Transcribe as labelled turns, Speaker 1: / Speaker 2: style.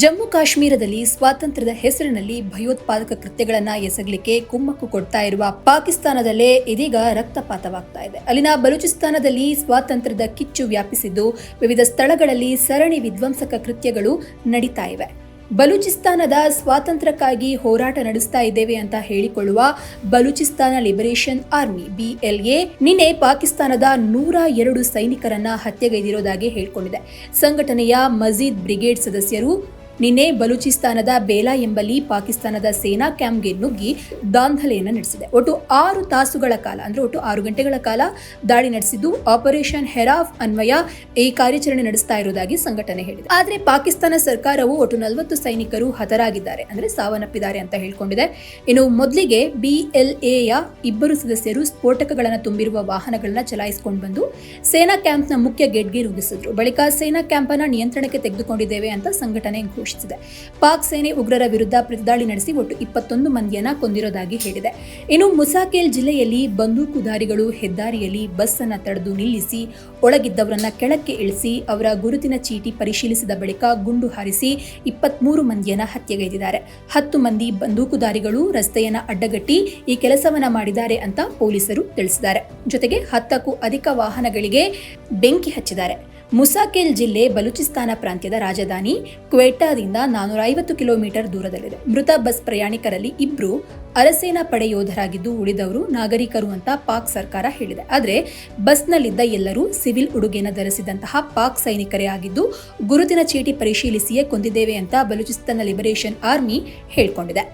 Speaker 1: ಜಮ್ಮು ಕಾಶ್ಮೀರದಲ್ಲಿ ಸ್ವಾತಂತ್ರ್ಯದ ಹೆಸರಿನಲ್ಲಿ ಭಯೋತ್ಪಾದಕ ಕೃತ್ಯಗಳನ್ನು ಎಸಗಲಿಕ್ಕೆ ಕುಮ್ಮಕ್ಕು ಕೊಡ್ತಾ ಇರುವ ಪಾಕಿಸ್ತಾನದಲ್ಲೇ ಇದೀಗ ರಕ್ತಪಾತವಾಗ್ತಾ ಇದೆ. ಅಲ್ಲಿನ ಬಲೂಚಿಸ್ತಾನದಲ್ಲಿ ಸ್ವಾತಂತ್ರ್ಯದ ಕಿಚ್ಚು ವ್ಯಾಪಿಸಿದ್ದು ವಿವಿಧ ಸ್ಥಳಗಳಲ್ಲಿ ಸರಣಿ ವಿಧ್ವಂಸಕ ಕೃತ್ಯಗಳು ನಡೀತಾ ಇವೆ. ಬಲೂಚಿಸ್ತಾನದ ಸ್ವಾತಂತ್ರ್ಯಕ್ಕಾಗಿ ಹೋರಾಟ ನಡೆಸ್ತಾ ಇದ್ದೇವೆ ಅಂತ ಹೇಳಿಕೊಳ್ಳುವ ಬಲೂಚಿಸ್ತಾನ ಲಿಬರೇಷನ್ ಆರ್ಮಿ ಬಿಎಲ್ಎ ನಿನ್ನೆ ಪಾಕಿಸ್ತಾನದ ನೂರ ಎರಡು ಸೈನಿಕರನ್ನ ಹತ್ಯೆಗೈದಿರೋದಾಗಿ ಹೇಳಿಕೊಂಡಿದೆ. ಸಂಘಟನೆಯ ಮಜೀದ್ ಬ್ರಿಗೇಡ್ ಸದಸ್ಯರು ನಿನ್ನೆ ಬಲೂಚಿಸ್ತಾನದ ಬೇಲಾ ಎಂಬಲ್ಲಿ ಪಾಕಿಸ್ತಾನದ ಸೇನಾ ಕ್ಯಾಂಪ್ಗೆ ನುಗ್ಗಿ ದಾಂಧಲೆಯನ್ನು ನಡೆಸಿದೆ. ಒಟ್ಟು ಆರು ತಾಸುಗಳ ಕಾಲ, ಅಂದರೆ ಒಟ್ಟು ಆರು ಗಂಟೆಗಳ ಕಾಲ ದಾಳಿ ನಡೆಸಿದ್ದು ಆಪರೇಷನ್ ಹೆರಾಫ್ ಅನ್ವಯ ಈ ಕಾರ್ಯಾಚರಣೆ ನಡೆಸ್ತಾ ಇರುವುದಾಗಿ ಸಂಘಟನೆ ಹೇಳಿದೆ. ಆದರೆ ಪಾಕಿಸ್ತಾನ ಸರ್ಕಾರವು ಒಟ್ಟು ನಲವತ್ತು ಸೈನಿಕರು ಹತರಾಗಿದ್ದಾರೆ, ಅಂದರೆ ಸಾವನ್ನಪ್ಪಿದ್ದಾರೆ ಅಂತ ಹೇಳಿಕೊಂಡಿದೆ. ಇನ್ನು ಮೊದಲಿಗೆ ಬಿಎಲ್ಎಯ ಇಬ್ಬರು ಸದಸ್ಯರು ಸ್ಫೋಟಕಗಳನ್ನು ತುಂಬಿರುವ ವಾಹನಗಳನ್ನ ಚಲಾಯಿಸಿಕೊಂಡು ಬಂದು ಸೇನಾ ಕ್ಯಾಂಪ್ನ ಮುಖ್ಯ ಗೇಟ್ಗೆ ರೂಪಿಸಿದ್ರು ಬಳಿಕ ಸೇನಾ ಕ್ಯಾಂಪ್ ಅನ್ನ ನಿಯಂತ್ರಣಕ್ಕೆ ತೆಗೆದುಕೊಂಡಿದ್ದೇವೆ ಅಂತ ಸಂಘಟನೆ ಘೋಷಿಸಿದೆ. ಪಾಕ್ ಸೇನೆ ಉಗ್ರರ ವಿರುದ್ಧ ಪ್ರತಿದಾಳಿ ನಡೆಸಿ ಒಟ್ಟು ಇಪ್ಪತ್ತೊಂದು ಮಂದಿಯನ್ನ ಕೊಂದಿರೋದಾಗಿ ಹೇಳಿದೆ. ಇನ್ನು ಮುಸಾಕೇಲ್ ಜಿಲ್ಲೆಯಲ್ಲಿ ಬಂದೂಕುಧಾರಿಗಳು ಹೆದ್ದಾರಿಯಲ್ಲಿ ಬಸ್ ಅನ್ನ ತಡೆದು ನಿಲ್ಲಿಸಿ, ಒಳಗಿದ್ದವರನ್ನ ಕೆಳಕ್ಕೆ ಇಳಿಸಿ, ಅವರ ಗುರುತಿನ ಚೀಟಿ ಪರಿಶೀಲಿಸಿದ ಬಳಿಕ ಗುಂಡು ಹಾರಿಸಿ ಇಪ್ಪತ್ಮೂರು ಮಂದಿಯನ್ನ ಹತ್ಯೆಗೈದಿದ್ದಾರೆ. ಹತ್ತು ಮಂದಿ ಬಂದೂಕುದಾರಿಗಳು ರಸ್ತೆಯನ್ನ ಅಡ್ಡಗಟ್ಟಿ ಈ ಕೆಲಸವನ್ನ ಮಾಡಿದ್ದಾರೆ ಅಂತ ಪೊಲೀಸರು ತಿಳಿಸಿದ್ದಾರೆ. ಜೊತೆಗೆ ಹತ್ತಕ್ಕೂ ಅಧಿಕ ವಾಹನಗಳಿಗೆ ಬೆಂಕಿ ಹಚ್ಚಿದ್ದಾರೆ. ಮುಸಾಕೇಲ್ ಜಿಲ್ಲೆ ಬಲೂಚಿಸ್ತಾನ ಪ್ರಾಂತ್ಯದ ರಾಜಧಾನಿ ಕ್ವೆಟಾದಿಂದ ನಾನೂರ ಐವತ್ತು ಕಿಲೋಮೀಟರ್ ದೂರದಲ್ಲಿದೆ. ಮೃತ ಬಸ್ ಪ್ರಯಾಣಿಕರಲ್ಲಿ ಇಬ್ಬರು ಅರಸೇನಾ ಪಡೆ ಯೋಧರಾಗಿದ್ದು ಉಳಿದವರು ನಾಗರಿಕರು ಅಂತ ಪಾಕ್ ಸರ್ಕಾರ ಹೇಳಿದೆ. ಆದರೆ ಬಸ್ನಲ್ಲಿದ್ದ ಎಲ್ಲರೂ ಸಿವಿಲ್ ಉಡುಗೆನ ಧರಿಸಿದಂತಹ ಪಾಕ್ ಸೈನಿಕರೇ ಆಗಿದ್ದು ಗುರುತಿನ ಚೀಟಿ ಪರಿಶೀಲಿಸಿಯೇ ಕೊಂದಿದ್ದೇವೆ ಅಂತ ಬಲೂಚಿಸ್ತಾನ ಲಿಬರೇಷನ್ ಆರ್ಮಿ ಹೇಳಿಕೊಂಡಿದೆ.